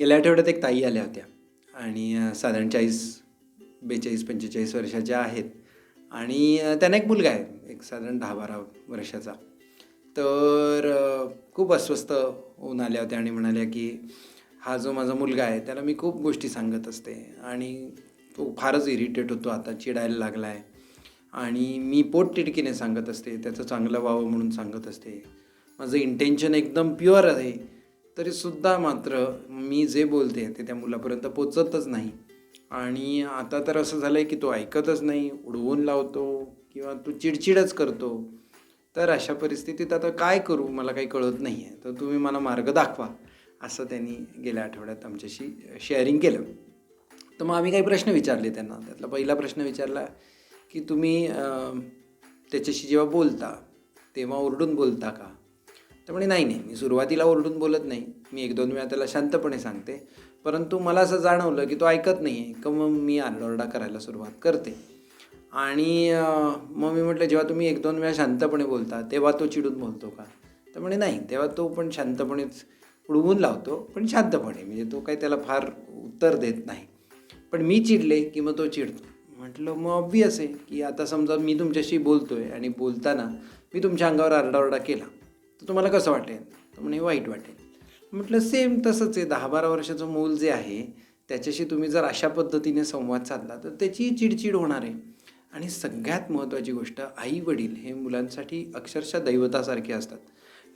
गेल्या आठवड्यात एक ताई आल्या होत्या. आणि साधारण चाळीस बेचाळीस पंचेचाळीस वर्षाच्या आहेत. आणि त्यांना एक मुलगा आहे एक साधारण दहा बारा वर्षाचा. तर खूप अस्वस्थ होऊन आल्या होत्या आणि म्हणाल्या की हा जो माझा मुलगा आहे त्याला मी खूप गोष्टी सांगत असते. आणि तो फारच इरिटेट होतो आता चिडायला लागला आहे आणि मी पोटतिडकीने सांगत असते त्याचं चांगलं व्हावं म्हणून सांगत असते. माझं इंटेन्शन एकदम प्युअर आहे. तरीसुद्धा मात्र मी जे बोलते ते त्या मुलापर्यंत पोचतच नाही. आणि आता तर असं झालं आहे की तो ऐकतच नाही उडवून लावतो किंवा तो चिडचिडच करतो. तर अशा परिस्थितीत आता काय करू मला काही कळत नाही आहे तर तुम्ही मला मार्ग दाखवा असं त्यांनी गेल्या आठवड्यात आमच्याशी शेअरिंग केलं. तर मग आम्ही काही प्रश्न विचारले त्यांना. त्यातला पहिला प्रश्न विचारला की तुम्ही त्याच्याशी जेव्हा बोलता तेव्हा ओरडून बोलता का? तर म्हणे नाही नाही मी सुरुवातीला ओरडून बोलत नाही. मी एक दोन वेळा त्याला शांतपणे सांगते. परंतु मला असं जाणवलं की तो ऐकत नाही आहे का मग मी आरडाओरडा करायला सुरुवात करते. आणि मग मी म्हटलं जेव्हा तुम्ही एक दोन वेळा शांतपणे बोलता तेव्हा तो चिडून बोलतो का? तर म्हणे नाही तेव्हा तो पण शांतपणेच उडवून लावतो पण शांतपणे. म्हणजे तो काही त्याला फार उत्तर देत नाही. पण मी चिडले की मग तो चिडतो. म्हटलं मग ऑब्वियस आहे की आता समजा मी तुमच्याशी बोलतो आहे आणि बोलताना मी तुमच्या अंगावर आरडाओरडा केला. तर तुम्हाला कसं वाटेल? तर म्हणे वाईट वाटेल. म्हटलं सेम तसंच आहे. दहा बारा वर्षाचं मूल जे आहे त्याच्याशी तुम्ही जर अशा पद्धतीने संवाद साधला तर त्याची चिडचिड होणार आहे. आणि सगळ्यात महत्त्वाची गोष्ट आई वडील हे मुलांसाठी अक्षरशः दैवतासारखे असतात.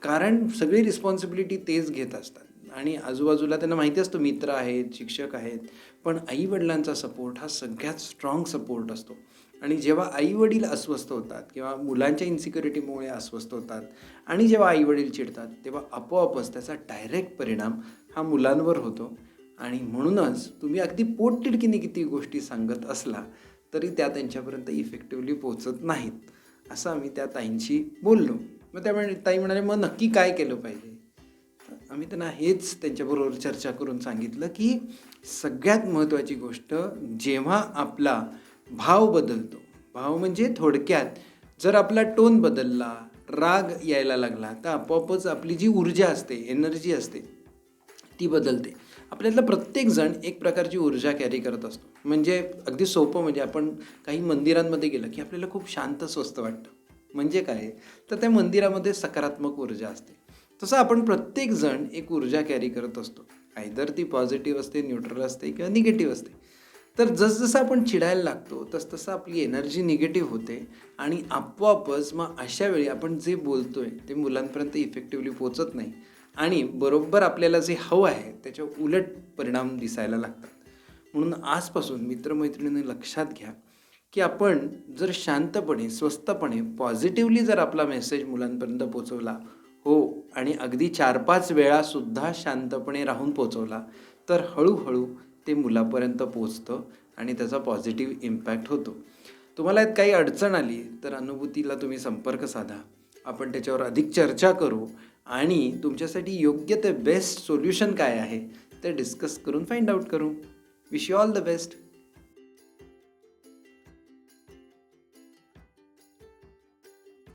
कारण सगळी रिस्पॉन्सिबिलिटी तेच घेत असतात. आणि आजूबाजूला त्यांना माहिती असतं मित्र आहेत शिक्षक आहेत पण आईवडिलांचा सपोर्ट हा सगळ्यात स्ट्रॉंग सपोर्ट असतो. आणि जेव्हा आईवडील अस्वस्थ होतात किंवा मुलांच्या इन्सिक्युरिटीमुळे अस्वस्थ होतात आणि जेव्हा आईवडील चिडतात तेव्हा आपोआपच त्याचा डायरेक्ट परिणाम हा मुलांवर होतो. आणि म्हणूनच तुम्ही अगदी पोटतिडकीने किती गोष्टी सांगत असला तरी त्या त्यांच्यापर्यंत इफेक्टिव्हली पोचत नाहीत असं आम्ही त्या ताईंशी बोललो. मग त्यामुळे ताई म्हणाले मग नक्की काय केलं पाहिजे? आम्ही त्यांना हेच त्यांच्याबरोबर चर्चा करून सांगितलं की सगळ्यात महत्त्वाची गोष्ट जेव्हा आपला भाव बदलतो भाव म्हणजे थोडक्यात जर आपला टोन बदलला राग यायला लागला तर आपोआपच आपली जी ऊर्जा असते एनर्जी असते ती बदलते. आपल्यातला प्रत्येकजण एक प्रकारची ऊर्जा कॅरी करत असतो. म्हणजे अगदी सोपं म्हणजे आपण काही मंदिरांमध्ये गेलं की आपल्याला खूप शांत स्वस्त वाटतं. म्हणजे काय? तर त्या मंदिरामध्ये सकारात्मक ऊर्जा असते. तसं आपण प्रत्येकजण एक ऊर्जा कॅरी करत असतो. आयदर ती पॉझिटिव्ह असते न्यूट्रल असते किंवा निगेटिव्ह असते. तर जसजसं आपण चिडायला लागतो तसतसं आपली एनर्जी निगेटिव्ह होते आणि आपोआपच मग अशा वेळी आपण जे बोलतो आहे ते मुलांपर्यंत इफेक्टिव्हली पोचत नाही. आणि बरोबर आपल्याला जे हवं आहे त्याच्या उलट परिणाम दिसायला लागतात. म्हणून आजपासून मित्रमैत्रिणींनी लक्षात घ्या की आपण जर शांतपणे स्वस्तपणे पॉझिटिव्हली जर आपला मेसेज मुलांपर्यंत पोचवला हो आणि अगदी चार पाच वेळासुद्धा शांतपणे राहून पोचवला तर हळूहळू ते मुलापर्यंत पोचतं आणि त्याचा पॉझिटिव्ह इम्पॅक्ट होतो. तुम्हाला यात काही अडचण आली तर अनुभूतीला तुम्ही संपर्क साधा. आपण त्याच्यावर अधिक चर्चा करू आणि तुमच्यासाठी योग्य ते बेस्ट सोल्युशन काय आहे ते डिस्कस करून फाइंड आउट करू. Wish you all the best